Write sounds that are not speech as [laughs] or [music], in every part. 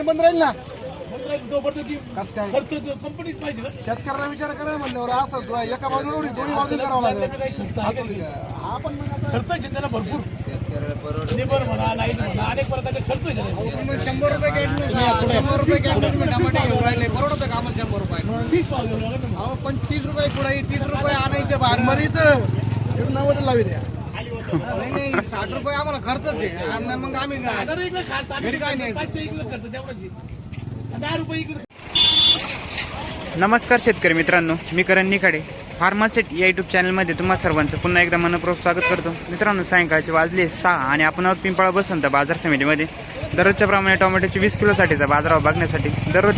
दुकान बंद राहील ना? कस काय? खर्च कंपनीच पाहिजे ना शेतकऱ्याला विचार करा म्हणल्यावर असं दो- एका बाजूला एवढी दोन्ही बाजू करावं लागेल. हा पण मग आता खर्च त्याला भरपूर लेबर म्हणा लाइट म्हणा अनेक प्रकारचे खर्च आहे त्याला. मग शंभर रुपये शंभर रुपये कॅन्टीन तुम्ही टमाटे घेऊन राहिले परवडतं का आम्हाला शंभर रुपये? तीस पाव घेऊन आलो ना. अहो पण तीस रुपये कुठे तीस रुपये आणायचे मग इथं नव्वद लावी द्या. नाही नाही साठ रुपये आम्हाला खर्चच आहे. मग आम्ही काय हजार इकडे खास घरी काय नाही. पाचशे इकडे खर्च तेवढाच आहे. दहा रुपये इकडे नमस्कार शेतकरी मित्रांनो मी करण निखाडे. फार्मासेट या युट्यूब चॅनलमध्ये तुम्हा सर्वांचं पुन्हा एकदा मनपूर्वक स्वागत करतो. मित्रांनो सायंकाळचे वाजले सहा आणि आपण आहोत पिंपळा बसवंत बाजार समितीमध्ये. दररोजच्या प्रमाणे टोमॅटोची वीस किलोसाठीचा बाजारभाव बघण्यासाठी दररोज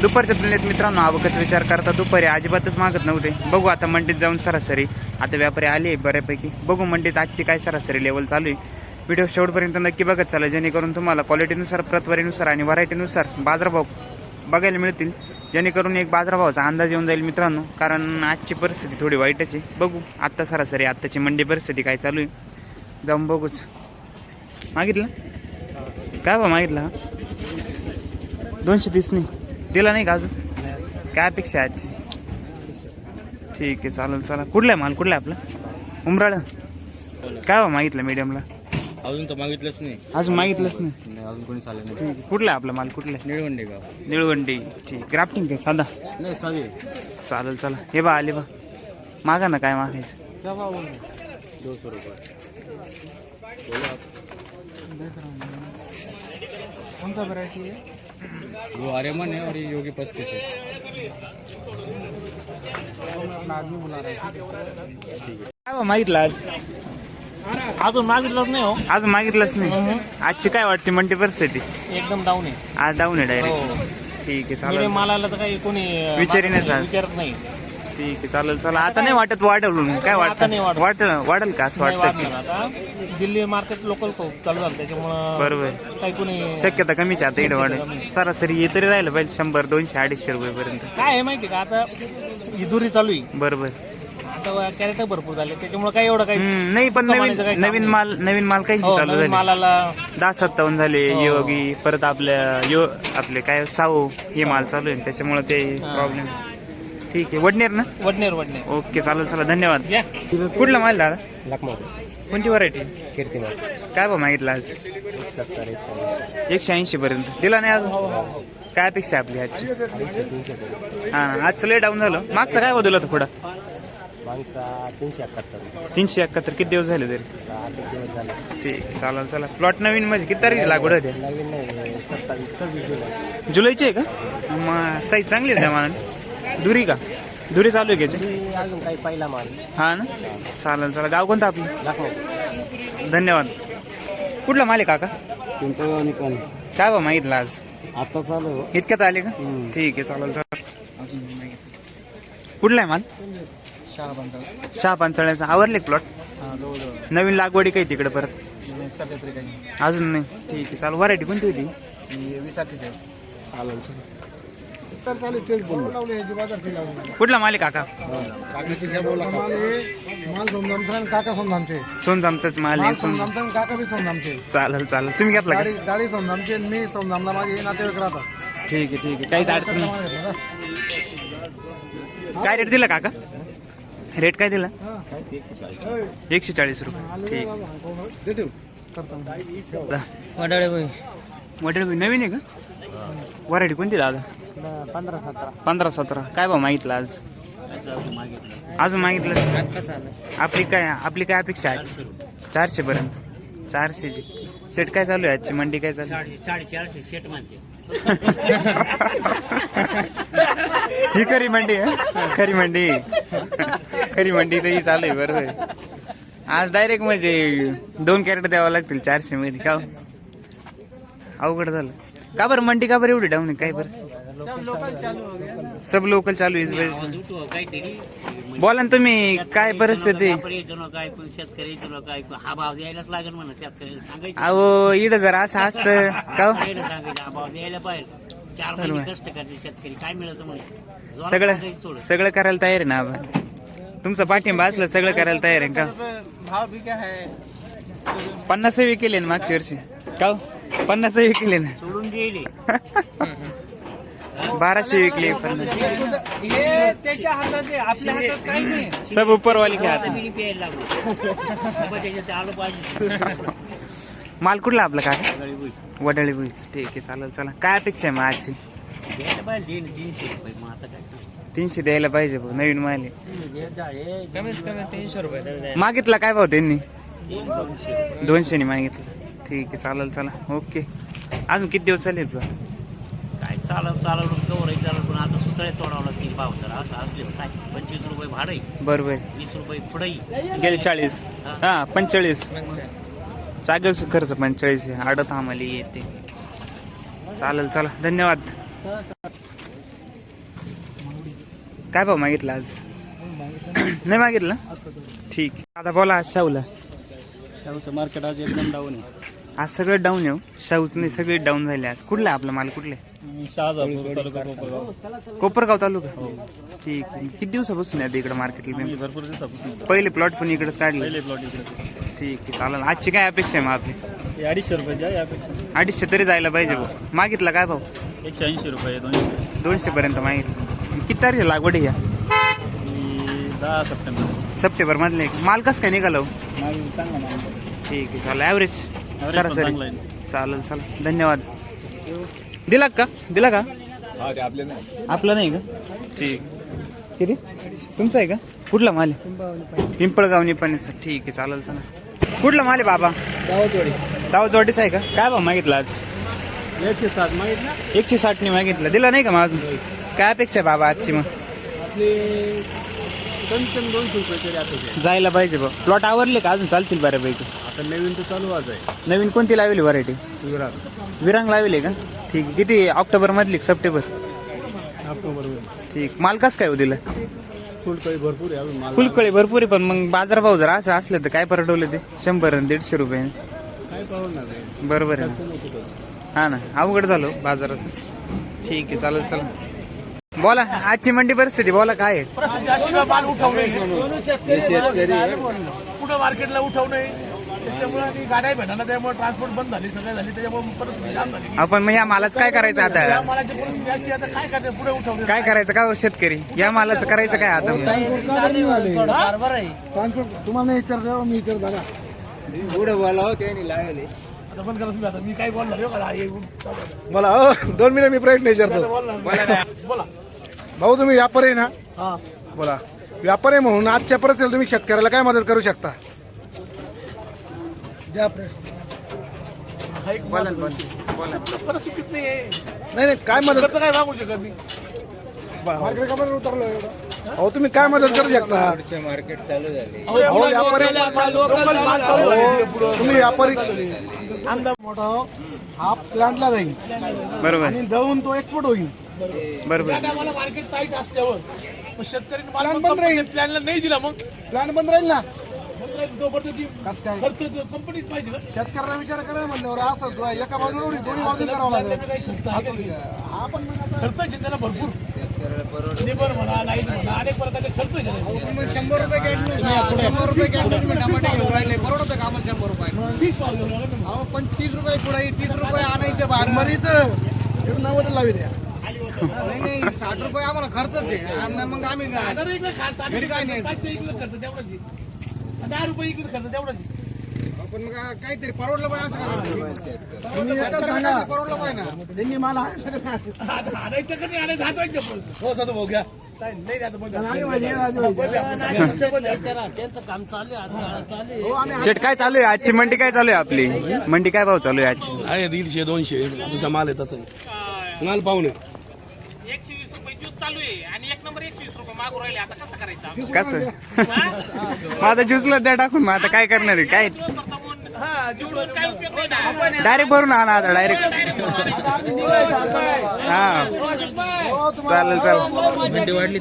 दुपारच्या तुलनेत मित्रांनो आवकच विचार करता दुपारी अजिबातच मागत नव्हते. बघू आता मंडीत जाऊन सरासरी. आता व्यापारी आले बऱ्यापैकी. बघू मंडीत आजची काय सरासरी लेवल चालू आहे. व्हिडिओ शेवटपर्यंत नक्की बघत चाला जेणेकरून तुम्हाला क्वालिटीनुसार प्रतवारीनुसार आणि व्हरायटीनुसार बाजारभाव बघायला मिळतील. जेणेकरून एक बाजारभावाचा अंदाज येऊन जाईल मित्रांनो. कारण आजची परिस्थिती थोडी वाईटच आहे. बघू आत्ता सरासरी आत्ताची मंडी परिस्थिती काय चालू आहे. जाऊन बघूच. मागितलं? काय बा मागितला? दोनशे तीस नाही दिला नाही का अजून? काय अपेक्षा आहे आजची? ठीक आहे चालेल चला. कुठला आहे माल? कुठला आहे आपला? उमराळ. काय बा मागितलं मीडियमला अजून तर मागितलंच नाही. अजून मागितलंच नाही? नाही, अजून कोणी चालेल नाही. ठीक आहे. कुठला आहे आपला माल? कुठला आहे? निळवंडे गाव. निळवंडी. ठीक. ग्राफ्टिंग काय साधा? नाही साधी. चालेल चला. हे बा आले बा. मागा ना काय मागायचं. दोनशे रुपये. कोणता व्हरायटी आहे? वो आर्यमन है और ये योगी है काय बा मागितलं आज? अजून मागितलंच नाही हो. आज मागितलंच नाही? आजची काय वाटते? मंडी परिस्थिती? एकदम डाऊन आहे. आज डाऊन आहे डायरेक्ट हो. ठीक आहे चालेल. मालाला तर काही कोणी विचारी नाही. विचारत नाही. ठीक आहे चालेल चला आता नाही वाटत वाढेल म्हणून काय आता नाही वाटत. वाटत. वाटल वाढेल का असं नाही वाटतं वाढणार आता. जिल्हे मार्केट लोकल खूप चालू झालं त्याच्यामुळं बरोबर. काही कोणी शक्यता कमीच आहे आता इकडे वाढेल. सरासरी हे तरी राहिलं पाहिजे शंभर दोनशे अडीचशे रुपयेपर्यंत काय आहे माहिती का? आता इजुरी चालू आहे. बरोबर. आता कॅरेक्टर भरपूर झाले त्याच्यामुळे काही एवढं काही हम्म, नाही पण कमानीचं नवीन काम नवीन नाही. माल नवीन माल काही हो, चालू नवीन झाले. मालाला दहा सत्तावन्न झाले हो. योगी परत आपल्या यो आपले काय साऊ हे माल चालू आहे त्याच्यामुळे ते. प्रॉब्लेम ठीक आहे. वडनेर ना? वडनेर वडनेर. ओके चालेल चला धन्यवाद. या. कुठला माल दादा? कोणती व्हरायटी काय बा मागितलं आज? सत्तर एकशे ऐंशी पर्यंत. दिला नाही अजून? काय अपेक्षा आपली आजची? हा आजचं लय डाऊन झालं. मागचं काय होतं पुढं? मागचा तीनशे एकाहत्तर. किती दिवस झाले तरी? ठीक आहे, चालेल चला प्लॉट नवीन म्हणजे किती तारीख लागवड होते? जुलैची आहे का? मग साईज चांगली आहे त्या मानाने. दुरी का? दुरी चालू आहे? अजून काही पहिला माल. हा ना? चालेल चला गाव कोणतं आपलं? धन्यवाद. कुठला माल आहे काका? पिंपळ आणि पण. काय बा मागितलं आज? आता चालू इतक्यात आले का? ठीक आहे चालेल चालेल. कुठला आहे माल? शहा पंचावन्न शहा पांचाळ्याचा आवरले प्लॉट हा जवळजवळ. नवीन लागवडी काही तिकडे परत? नाही, सध्या तरी काही. अजून नाही. ठीक आहे चालू व्हरायटी कोणती होती? मी वीस अठ्ठेचाळीस तर चालेल. तेच बोललो. फी लावली कुठला माल आहे काका? माल हे आणि काका सोमनामचे सोनजामचाच माल माल आहे सोन सोमनामचा आणि काका बी सोमनामचे चालेल चालेल. तुम्ही घेतला का? गाडी गाडी आणि मी सोमनामला माझे नातेवाईक राहतात. ठीक आहे ठीक आहे. काहीच अडचण नाही. काय रेट दिला काका? रेट काय दिला? एकशे चाळीस रुपये. ठीक. वडाळे भाई. मटेरियल नवीन आहे का? व्हरायटी कोणती दादा? पंधरा सतरा. पंधरा सतरा. काय बा मागितलं आज? अजून मागितलं. आपली काय आपली काय अपेक्षा आहे आजची चारशे पर्यंत. चारशे सेट काय चालू आहे आजची? मंडी काय चालू? साडेचारशे शेट म्हणते. ही खरी मंडी आहे खरी मंडी. खरी मंडी तर ही चालू आहे बरोबर. आज डायरेक्ट म्हणजे दोन कॅरेट द्यावं लागतील चारशे मध्ये. का हो? अवघड झालं. का बरं? मंडी का बरं एवढी डाऊन आहे? काय बरं? सब लोकल चालू आहे इस वजह से. काहीतरी बोला ना तुम्ही काय परिस्थिती? हा अहो इड जर असं असतं. का हो? शेतकऱ्याला सांगायचं हा भाव द्यायला पाहिजे चार महिने कष्ट करते शेतकरी काय मिळतं म्हणे जोरात सगळं. सगळं करायला तयार आहे ना आपण? तुमचा पाठिंबा असलं सगळं करायला तयार आहे का? भाव भी क्या है पन्नास केले ना मागच्या वर्षी. का हो? पन्नास विकले ना? सोडून गेले [laughs] बाराशे विकले पन्नास. हे त्याच्या हातात आहे आपल्या हातात काही नाही. सब उपरवाली घ्या आता माल कुठला आपला काय? वडाळी भुई ठीक आहे चालेल चला. काय अपेक्षा आहे मग आजची? तीनशे द्यायला पाहिजे भाऊ नवीन माल आहे. कमीत कमी तीनशे रुपये मागितला काय भाऊ त्यांनी? दोनशे दोनशेने मागितलं. ठीक आहे चालेल चला. ओके. अजून किती दिवस चालेल तुला चालव चालव कवर चालव पण आता सुतळे तोडावं लागतील भाव तर. असं असले काय? पंचवीस रुपये भाडं आहे, बरोबर वीस रुपये पुढे गेले चाळीस. हा. पंचेचाळीस. जागेल खर्च पंचेचाळीस आहे. आडत आम्हाला येते. चालेल चला धन्यवाद. काय भाऊ मागितलं आज? नाही मागितलं? ठीक. आहे. आता बोला आज शाहूला. शाहूचं मार्केट आज एकदम डाऊन आहे. आज सगळं डाऊन येऊ शाहूच नाही सगळे डाऊन झाले आज. कुठलं आहे आपला माल? कुठले शहाजापूर तालुका कोपरगाव. कोपरगाव तालुका? ठीक आहे. किती दिवसापासून आहे इकडे मार्केटला भरपूर दिवसापासून पहिले प्लॉट पण इकडेच काढले. पहिले प्लॉट इकडे ठीक आहे चालेल. आजची काय अपेक्षा आहे मग आपली? हे अडीचशे रुपयाचे आहे यापेक्षा अडीचशे तरी जायला पाहिजे भाऊ. मागितला काय भाऊ? एकशे ऐंशी रुपये दोनशे. दोनशे पर्यंत मागितलं. किती तारीख लागवड आहे आणि दहा सप्टेंबर. सप्टेंबर मधले. माल कसं काय निघालो मागे चांगला माल ठीक आहे चालेल. ॲव्हरेज पण सरासरी? चांगला आहे. चालेल चालेल. धन्यवाद. दिला का? दिला का? आपले नाही. आपला नाही का? ठीक. किती? तुमचा आहे का? कुठला माल आहे? पिंपळगाव निपाणीचा ठीक आहे चालेल चला. कुठला माल आहे बाबा? दावजवाडीचा आहे का? काय भाव मागितला आज? एकशे सात माहीत ना एकशे साठने मागितलं. दिला नाही का मग अजून? काय अपेक्षा आहे बाबा आजची मग? आपले कमी कमी दोनशे रुपये तरी आता जायला पाहिजे बघ प्लॉट आवरले का अजून? चालतील बऱ्यापैकी. आता नवीन तर चालू आज आहे. नवीन कोणती लावली व्हरायटी विरांग लावली का? ठीक आहे. किती ऑक्टोबर मधली का सप्टेंबर? ऑक्टोबर ठीक माल कसं काय हो दिलं? फुल काही भरपूर आहे अजून माल. फुलकळी भरपूर आहे पण मग बाजारभाव जर असं असलं तर काय परवडलं ते? शंभर आणि दीडशे रुपये. काय पाहणार आहे? बरोबर आहे ना. हा ना. अवघड झालो बाजाराचं. ठीक आहे चालेल चला. बोला आजची मंडी परिस्थिती बोला काय आहे? उठवणे पुढे मार्केटला उठवणे त्याच्यामुळे आणि गाड्या भेटणार त्यामुळे ट्रान्सपोर्ट बंद झाली सगळं झाली त्याच्यामुळे परिस्थिती जाम झाली. आपण मग या मालाच काय करायचं या आता मालाची परिस्थिती अशी आता काय करते पुढे उठवणे काय करायचं? का हो शेतकरी? या मालाचं करायचं काय आता? मग? तुम्हाला विचार मी विचार झाला आता बंद करा तुम्ही आता मी काय बोलणार हो का? हे मला अ, दोन मिनिट मी प्रयत्न विचारतो. बोलणार बोला भाऊ तुम्ही व्यापारी आहे ना? बोला. व्यापारी म्हणून आजच्या परिस्थितीला तुम्ही शेतकऱ्याला काय मदत करू शकता? द्या. हा बोला ना, बोला. परिस्थितीत नाही आहे नाही नाही काय मदत खर्च काय मागू शकत नाही. अहो तुम्ही काय मदत करू शकता? अहो व्यापारी लोकल माल चालू झाले. तिथे पुढं. तुम्ही व्यापारी आमदार मोठा हो, हा प्लांटला जाईल बरोबर. आणि दळून तो एक्सपोर्ट होईल बरोबर. त्या टायमाला मार्केट टाईट असल्यावर. मग शेतकऱ्यांनी माल Plan बंद राहील. प्लॅनला नाही दिला मग. प्लांट बंद राहील ना? कस काय? खर्च कंपनीच पाहिजे ना. शेतकऱ्याला विचार करायला म्हणल्यावर असं एका बाजूला दोन्ही बाजूला करावं लागेल. खर्च? हा पण त्याला भरपूर. लेबर म्हणा लाइट म्हणा अनेक प्रकारचे खर्च आहे त्याला. मग शंभर रुपये शंभर रुपये टमाटे घेऊन राहिले. परवडतं का आम्हाला शंभर रुपये. अहो पण तीस रुपये पुढे तीस रुपये आणायचे बाहेर. इथं नव्वद लावी द्या. नाही नाही साठ रुपये आम्हाला खर्चच आहे. आणि मग आम्ही काय नाही. दहा रुपये इकडे खर्च तेवढाच. पण मग काहीतरी परवडलं पाहिजे असं तुम्ही एकदा सांगा परवडलं पाहिजे ना. त्यांनी मला आता आणायचं का नाही आणायचं पण. आहे आज चालू आहे शेट काय चालू आहे? आजची मंडी काय चालू आहे आपली? मंडी काय भाव चालू आहे आजची? आहे दीडशे दोनशे. तुझा माल आहे तसं. माल पाहुणे एकशे वीस रुपये ज्यूस चालू आहे. नंबर एकशे वीस रुपये मागू राहिले आता कसं करायचं कसं? मग आता ज्यूसला द्या टाकून मग आता काय करणार आहे? काय? हा, जेवढं काय उपयोग नाही ना. डायरेक्ट भरून आणा आता डायरेक्ट हा. चालेल चालेल.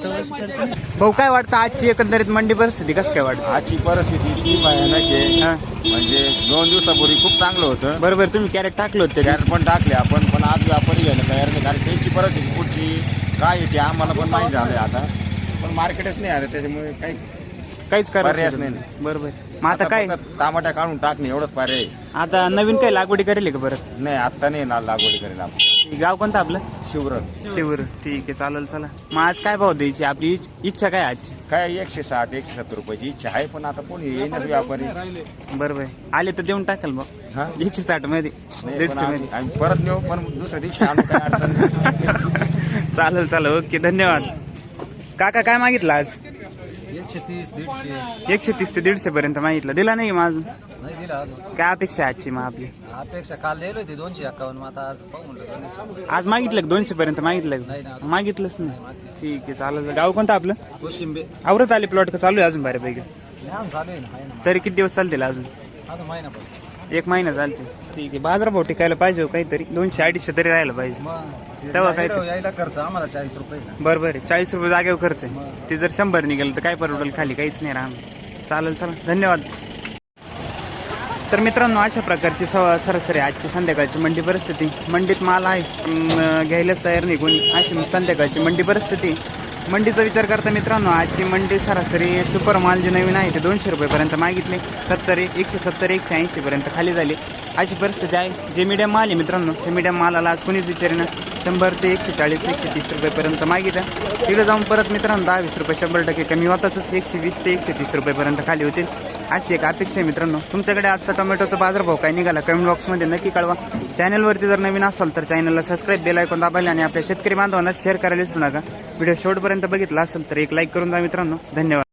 भाऊ काय वाटतं आजची एकंदरीत मंडी परिस्थिती? कसं काय वाटतं? आजची परिस्थिती इतकी भयानक आहे. हा. म्हणजे दोन दिवसापूर्वी खूप चांगलं होतं. बरोबर तुम्ही कॅरेट टाकलं होतं त्याच्यात. गॅस पण टाकले आपण पण आज व्यापारी घ्यायला तयार नाही. कारण त्यांची परिस्थिती पुढची काय येते आम्हाला पण माहीत झालंय आता. पण मार्केटच नाही आलं त्याच्यामुळे काही काहीच पर्यायच नाही. बरोबर. मग आता काय? फक्त टमाट्या काढून टाकणे एवढंच पर्याय आहे. आता नवीन काही लागवडी करेल का परत? नाही आत्ता नाही ना लागवड करेल आपण गाव कोणतं आपलं? शिवरत शिवर ठीक आहे चालेल चला. मग आज काय भाव द्यायची? आपली इच- इच्छा काय आहे आजची? काय एकशे साठ एकशे सत्तर रुपयाची इच्छा आहे पण आता कोणी येईनच व्यापारी. बरोबर आहे. आले तर देऊन टाकाल मग हा? एकशे साठमध्ये. नाही, पण दीडशे आम्ही परत नेऊ पण दुसऱ्या दिवशी आणू काय अडचण नाही. [laughs] चालेल चालेल. ओके धन्यवाद. काका काय मागितलं आज? एकशे तीस दीडशे. एकशे तीस ते दीडशे पर्यंत मागितलं. दिला नाही मग अजून? नाही दिला अजून. काय अपेक्षा आहे आजची मग आपली? अपेक्षा काल दिली होती दोनशे एक्कावन्न मग आता आज पाहू म्हणलं दोनशे. आज मागितलं का दोनशे पर्यंत? मागितलं नाही का? ना. मागितलंच नाही. ठीक आहे चालेल. गाव कोणतं आपलं? कोशिंबे. आवरत आले प्लॉट का चालू आहे अजून बऱ्यापैकी? चालू आहे ना आहे ना. तरी किती दिवस चालतील अजून? अजून महिना पण. एक महिना चालते. ठीक आहे बाजारभाव टिकायला पाहिजे हो काहीतरी. दोनशे अडीचशे तरी राहायला पाहिजे. मग तेव्हा काय यायला- यायला खर्च आम्हाला चाळीस रुपये. ना बरोबर आहे चाळीस रुपये जागेवर खर्च आहे. ते जर शंभर निघेल तर काय परवडेल? खाली काहीच नाही राहणार. चालेल चला. धन्यवाद. तर मित्रांनो अशा प्रकारची स- सरासरी आजची संध्याकाळची मंडी परिस्थिती. मंडीत माल आहे पण, अं, घ्यायलाच तयार नाही कोणी. अशी संध्याकाळची मंडी परिस्थिती. मंडीचा विचार करता मित्रांनो आजची मंडी सरासरी सुपर माल जे नवीन आहे ते दोनशे रुपयेपर्यंत मागितले. सत्तर एकशे सत्तर एकशे ऐंशीपर्यंत खाली झाली. अशी परिस्थिती आहे. जे मीडियम माल आहे मित्रांनो ते मीडियम मालाला आज कोणीच विचारेना. शंभर ते एकशे चाळीस एकशे तीस रुपयेपर्यंत मागितलं. तिकडे जाऊन परत मित्रांनो दहा वीस रुपये शंभर टक्के कमी होताच एकशे वीस ते एकशे तीस रुपयेपर्यंत खाली होतील. अशी एक अपेक्षा आहे मित्रांनो. तुमच्याकडे आजचा टोमॅटोचा बाजारभाव काय निघाला? कमेंट बॉक्समध्ये नक्की कळवा. चॅनलवरती जर नवीन असाल तर चॅनलला सबस्क्राईब बेल ऐकून दाबायला आणि आपल्या शेतकरी बांधवांना शेअर करायला विसरू नका. व्हिडिओ शेवटपर्यंत बघितला असेल तर एक लाईक करून द्या मित्रांनो. धन्यवाद.